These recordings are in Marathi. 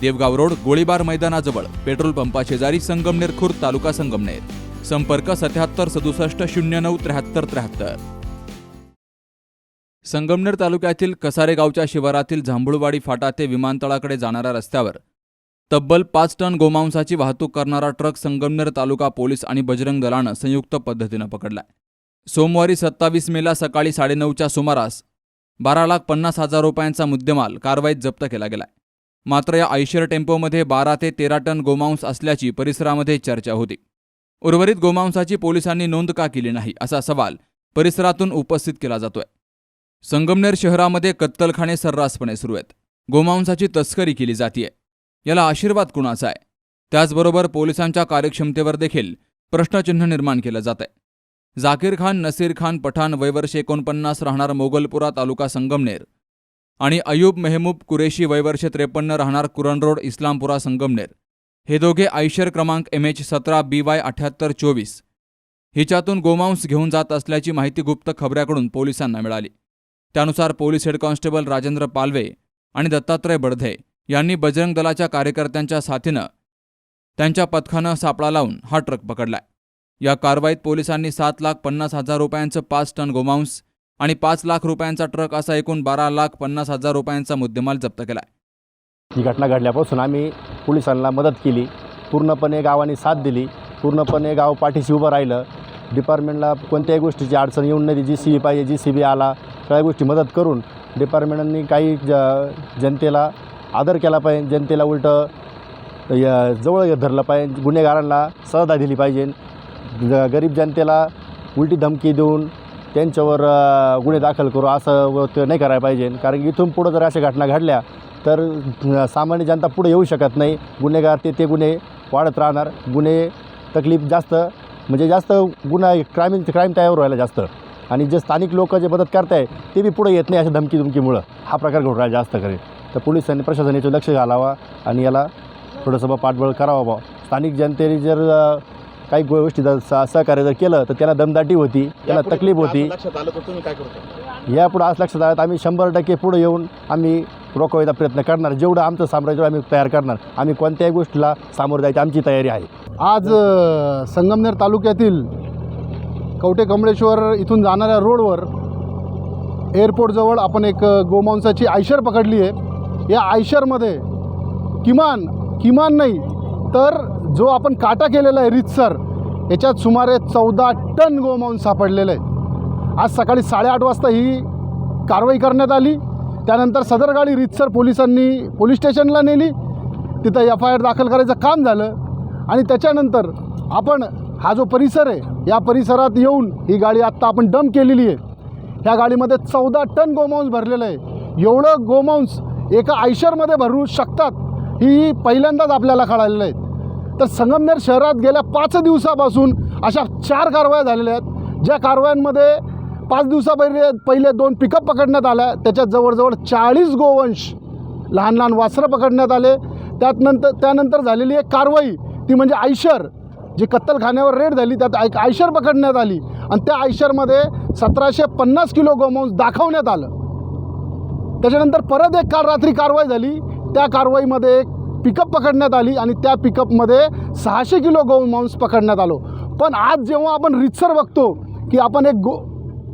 देवगाव रोड गोळीबार मैदानाजवळ पेट्रोल पंपा शेजारी संगमनेर खुर्द तालुका संगमनेर. संपर्क सत्याहत्तर सदुसष्ट शून्य नऊ त्र्याहत्तर त्र्याहत्तर. संगमनेर तालुक्यातील कसारे गावच्या शिवारातील जांभूळवाडी फाटा ते विमानतळाकडे जाणाऱ्या रस्त्यावर तब्बल पाच टन गोमांसाची वाहतूक करणारा ट्रक संगमनेर तालुका पोलीस आणि बजरंग दलानं संयुक्त पद्धतीनं पकडलाय. सोमवारी सत्तावीस मेला सकाळी साडेनऊच्या सुमारास बारा लाख पन्नास हजार रुपयांचा मुद्देमाल कारवाईत जप्त केला गेलाय. मात्र या आयशर टेम्पोमध्ये बारा ते तेरा टन गोमांस असल्याची परिसरामध्ये चर्चा होती. उर्वरित गोमांसाची पोलिसांनी नोंद का केली नाही असा सवाल परिसरातून उपस्थित केला जातोय. संगमनेर शहरामध्ये कत्तलखाने सर्रासपणे सुरू आहेत. गोमांसाची तस्करी केली जातीये. याला आशीर्वाद कुणाचा आहे? त्याचबरोबर पोलिसांच्या कार्यक्षमतेवर देखील प्रश्नचिन्ह निर्माण केलं जात आहे जाकीर खान नसीर खान पठाण वयवर्ष एकोणपन्नास राहणार मोगलपुरा तालुका संगमनेर आणि अयूब मेहमूब कुरेशी वयवर्ष त्रेपन्न राहणार कुरण रोड इस्लामपुरा संगमनेर. हे दोघे आयशर क्रमांक एम एच सतरा बी वाय अठ्याहत्तर चोवीस. हिच्यातून गोमांस घेऊन जात असल्याची माहिती गुप्त खबऱ्याकडून पोलिसांना मिळाली. त्यानुसार police head constable Rajendra Palve आणि दत्तात्रय बडधे यांनी बजरंग दलाच्या कार्यकर्त्यांच्या साथीनं त्यांच्या पथकानं सापळा लावून हा ट्रक पकडलाय. या कारवाईत पोलिसांनी सात लाख पन्नास हजार रुपयांचं पाच टन गोमांस आणि पाच लाख रुपयांचा ट्रक असा एकूण बारा लाख पन्नास हजार रुपयांचा मुद्देमाल जप्त केलाय. ही घटना घडल्यापासून आम्ही पोलिसांना मदत केली. पूर्णपणे गावाने साथ दिली. पूर्णपणे गाव पाठीशी उभं राहिलं. डिपार्टमेंटला कोणत्याही गोष्टीची अडचण येऊन नाही. जी सी बी पाहिजे जी सी बी आला सगळ्या गोष्टी मदत करून डिपार्टमेंटांनी काही ज जनतेला आदर केला पाहिजे. जनतेला उलटं य- जवळ धरलं पाहिजे. गुन्हेगारांना सजा दिली पाहिजे. ग- गरीब जनतेला उलटी धमकी देऊन त्यांच्यावर गुन्हे दाखल करू असं ते नाही करायला पाहिजे. कारण की इथून पुढं जर अशा घटना घडल्या तर सामान्य जनता पुढे येऊ शकत नाही. गुन्हेगार ते ते गुन्हे वाढत राहणार. गुन्हे तकलीफ जास्त म्हणजे जास्त गुन्हा क्राईम क्राईम तयार व्हायला जास्त. आणि जे स्थानिक लोक जे मदत करताय ते बी पुढे येत नाही अशा धमकी धुमकीमुळं हा प्रकार घडू राहिला जास्त करेल. तर पोलिसांनी प्रशासनाचं लक्ष घालावा आणि याला थोडंसं बा पाठबळ करावा बा. स्थानिक जनतेने जर काही गोष्टी जर स- सहकार्य जर केलं तर त्याला दमदाटी होती त्याला तकलीफ होती. लक्षात आलं तर तुम्ही काय करता? यापुढं आज लक्षात आलं तर आम्ही शंभर टक्के पुढे येऊन आम्ही रोखवायचा प्रयत्न करणार. जेवढं आमचं साम्राज्य आम्ही तयार करणार आम्ही कोणत्याही गोष्टीला सामोरं जायची आमची तयारी आहे. आज अ, संगमनेर तालुक्यातील कवठे कमळेश्वर इथून जाणाऱ्या रोडवर एअरपोर्टजवळ आपण एक अ, गोमांसाची आयशर पकडली आहे. या आयशरमध्ये किमान किमान नाही तर जो आपण काटा केलेला आहे रितसर याच्यात सुमारे चौदा टन गोमांस सापडलेलं आहे आज सकाळी साडेआठ वाजता ही कारवाई करण्यात आली. त्यानंतर सदर गाडी रितसर पोलिसांनी पोलीस स्टेशनला नेली. तिथं एफ आय आर दाखल करायचं काम झालं. आणि त्याच्यानंतर आपण हा जो परिसर आहे या परिसरात येऊन ही गाडी आत्ता आपण डंप केलेली आहे. ह्या गाडीमध्ये चौदा टन गोमांस भरलेलं आहे. एवढं गोमांस एका आयशरमध्ये भरू शकतात? ही पहिल्यांदाच आपल्याला कळालेलं आहेत तर संगमनेर शहरात गेल्या पाच दिवसापासून अशा चार कारवाया झालेल्या आहेत. ज्या कारवायांमध्ये पाच दिवसापहिले पहिले दोन पिकअप पकडण्यात आल्या. त्याच्यात जवळजवळ चाळीस गोवंश लहान लहान वासरं पकडण्यात आले. त्यात नंतर त्यानंतर झालेली एक कारवाई ती म्हणजे आयशर जी कत्तलखान्यावर रेड झाली. त्यात आय आयशर पकडण्यात आली. आणि त्या आयशरमध्ये सतराशे पन्नास किलो गोमांस दाखवण्यात आलं. त्याच्यानंतर परत एक काल रात्री कारवाई झाली. त्या कारवाईमध्ये एक पिकअप पकडण्यात आली आणि त्या पिकअपमध्ये सहाशे किलो गोमांस पकडण्यात आलो. पण आज जेव्हा आपण रितसर बघतो की आपण एक गो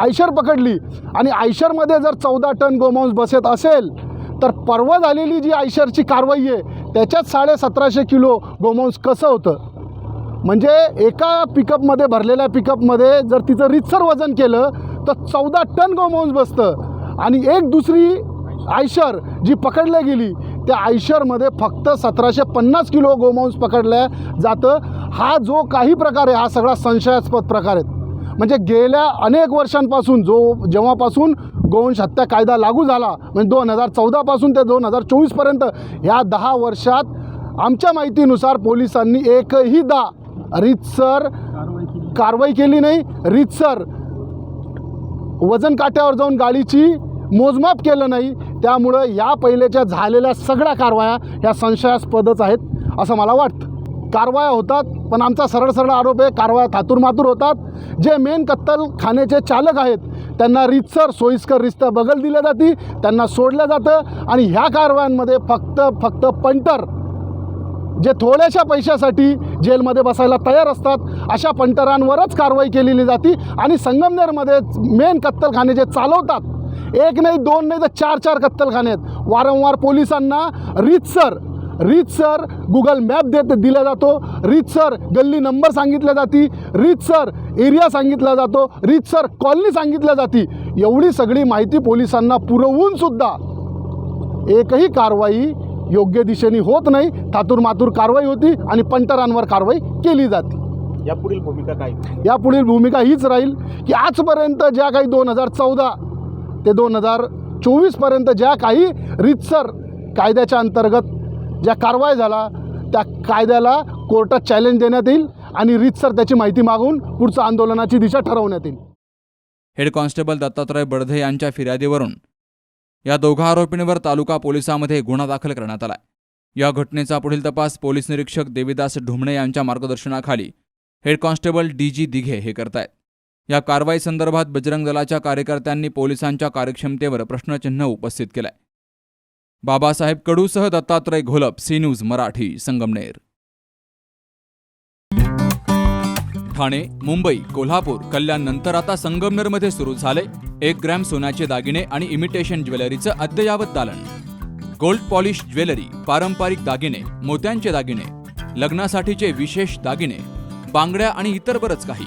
आयशर पकडली आणि आयशरमध्ये जर चौदा टन गोमांस बसत असेल तर परवा झालेली जी आयशरची कारवाई आहे त्याच्यात साडे सतराशे किलो गोमांस कसं होतं? म्हणजे एका पिकअपमध्ये भरलेल्या पिकअपमध्ये जर तिचं रितसर वजन केलं तर चौदा टन गोमांस बसतं. आणि एक दुसरी आयशर जी पकडल्या गेली त्या आयशरमध्ये फक्त सतराशे पन्नास किलो गोमांस पकडल्या जातं. हा जो काही प्रकार आहे हा सगळा संशयास्पद प्रकार आहे. म्हणजे गेल्या अनेक वर्षांपासून जो जेव्हापासून गोवंश हत्या कायदा लागू झाला म्हणजे दोन हजार चौदापासून ते दोन हजार चोवीसपर्यंत ह्या दहा वर्षात आमच्या माहितीनुसार पोलिसांनी एकही दा रीतसर कारवाई केली नाही. रीतसर वजन काट्यावर जाऊन गाडीची मोजमाप केलं नाही. त्यामुळं या पहिलेच्या झालेल्या सगळ्या कारवाया ह्या संशयास्पदच आहेत असं मला वाटतं. कारवाया होतात पण आमचा सरळ सरळ आरोप आहे कारवाया थातूरमातूर होतात. जे मेन कत्तलखान्याचे चालक आहेत त्यांना रीतसर सोयीस्कर रिस्ता बगल दिल्या जाते त्यांना सोडलं जातं आणि ह्या कारवायांमध्ये फक्त फक्त पंटर जे थोड्याशा पैशासाठी जेलमध्ये बसायला तयार असतात अशा पंटरांवरच कारवाई केलेली जाते आणि संगमनेरमध्ये मेन कत्तलखाने जे चालवतात एक नाही दोन नाही तर चार चार कत्तलखाने आहेत. वारंवार पोलिसांना रीतसर रीतसर गुगल मॅप देत दिला जातो. रीतसर गल्ली नंबर सांगितल्या जाती. रीतसर एरिया सांगितला जातो. रीतसर कॉलनी सांगितल्या जाती. एवढी सगळी माहिती पोलिसांना पुरवून सुद्धा एकही कारवाई योग्य दिशेने होत नाही. थातूर मातूर कारवाई होती आणि पंटरांवर कारवाई केली जाते. यापुढील भूमिका काय यापुढील भूमिका हीच राहील की आजपर्यंत ज्या काही दोन हजार चौदा ते दोन हजार चोवीसपर्यंत ज्या काही रीतसर कायद्याच्या अंतर्गत ज्या कारवाई झाला त्या कायद्याला कोर्टात चॅलेंज देण्यात येईल आणि रीतसर त्याची माहिती मागून पुढचं आंदोलनाची दिशा ठरवण्यात येईल. हेड कॉन्स्टेबल दत्तात्रय बडधे यांच्या फिर्यादीवरून या दोघा आरोपींवर तालुका पोलिसामध्ये गुन्हा दाखल करण्यात आला या घटनेचा पुढील तपास पोलीस निरीक्षक देवीदास ढुमणे यांच्या मार्गदर्शनाखाली head constable D G Dighe हे करतायत. या कारवाई संदर्भात बजरंग दलाच्या कार्यकर्त्यांनी पोलिसांच्या कार्यक्षमतेवर प्रश्नचिन्ह उपस्थित केलंय. बाबासाहेब कडूसह दत्तात्रय घोलप सी न्यूज मराठी संगमनेर. ठाणे मुंबई कोल्हापूर कल्याण नंतर आता संगमनेरमध्ये सुरू झाले. एक ग्रॅम सोन्याचे दागिने आणि इमिटेशन ज्वेलरीचं अद्ययावत दालन. गोल्ड पॉलिश ज्वेलरी पारंपरिक दागिने मोत्यांचे दागिने लग्नासाठीचे विशेष दागिने बांगड्या आणि इतर बरंच काही.